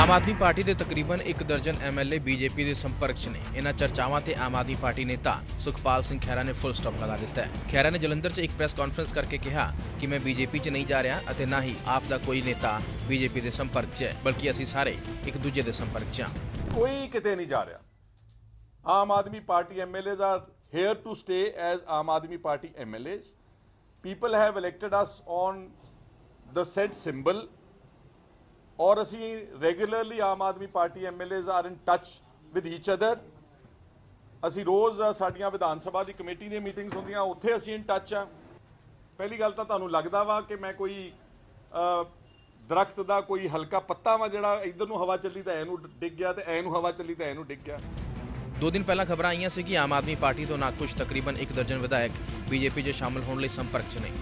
ਆਮ Aadmi party ਦੇ ਤਕਰੀਬਨ ਇੱਕ ਦਰਜਨ ਐਮਐਲਏ ਬੀਜੇਪੀ ਦੇ ਸੰਪਰਕ 'ਚ ਨੇ। ਇਹਨਾਂ ਚਰਚਾਵਾਂ ਤੇ ਆਮ ਆਦਮੀ ਪਾਰਟੀ ਨੇਤਾ ਸੁਖਪਾਲ ਸਿੰਘ ਖਹਿਰਾ ਨੇ ਫੁੱਲ ਸਟਾਪ ਲਗਾ ਦਿੱਤਾ ਹੈ। ਖਹਿਰਾ ਨੇ ਜਲੰਧਰ 'ਚ ਇੱਕ ਪ੍ਰੈਸ ਕਾਨਫਰੰਸ ਕਰਕੇ ਕਿਹਾ ਕਿ ਮੈਂ ਬੀਜੇਪੀ 'ਚ ਨਹੀਂ ਜਾ ਰਿਹਾ ਅਤੇ ਨਾ ਹੀ ਆਪ ਦਾ ਕੋਈ ਨੇਤਾ ਬੀਜੇਪੀ ਦੇ ਸੰਪਰਕ 'ਚ ਹੈ, ਬਲਕਿ ਅਸੀਂ ਸਾਰੇ ਇੱਕ ਦੂਜੇ ਦੇ ਸੰਪਰਕ 'ਚ ਹਾਂ। ਕੋਈ ਕਿਤੇ ਨਹੀਂ ਜਾ ਰਿਹਾ। Aam Aadmi Party MLAs are here to stay as Aam Aadmi Party MLAs people have elected us on the said symbol ਔਰ ਅਸੀਂ regularly Aam Aadmi Party MLAs are in touch with each other ਅਸੀਂ ਰੋਜ਼ ਸਾਡੀਆਂ ਵਿਧਾਨ ਸਭਾ ਦੀ committee ਦੀਆਂ meetings ਹੁੰਦੀਆਂ ਉੱਥੇ ਅਸੀਂ in touch ਆ ਪਹਿਲੀ ਗੱਲ ਤਾਂ ਤੁਹਾਨੂੰ ਲੱਗਦਾ ਵਾ ਕਿ ਮੈਂ ਕੋਈ ਅ, ਦਰਖਤ ਦਾ ਕੋਈ ਹਲਕਾ ਪੱਤਾ ਵਾ ਜਿਹੜਾ ਇਧਰ ਨੂੰ ਹਵਾ ਚੱਲੀ ਤਾਂ ਇਹਨੂੰ ਡਿੱਗ ਗਿਆ ਤੇ ਇਹਨੂੰ ਹਵਾ ਚੱਲੀ ਤਾਂ ਇਹਨੂੰ ਡਿੱਗ ਗਿਆ। ਦੋ ਦਿਨ ਪਹਿਲਾਂ ਖਬਰਾਂ ਆਈਆਂ ਸੀ ਕਿ ਆਮ ਆਦਮੀ ਪਾਰਟੀ ਤੋਂ ਨਾ ਨਾਖੁਸ਼ ਤਕਰੀਬਨ ਇੱਕ ਦਰਜਨ ਵਿਧਾਇਕ ਬੀਜੇਪੀ 'ਚ ਸ਼ਾਮਲ ਹੋਣ ਲਈ ਸੰਪਰਕ 'ਚ ਨਹੀਂ।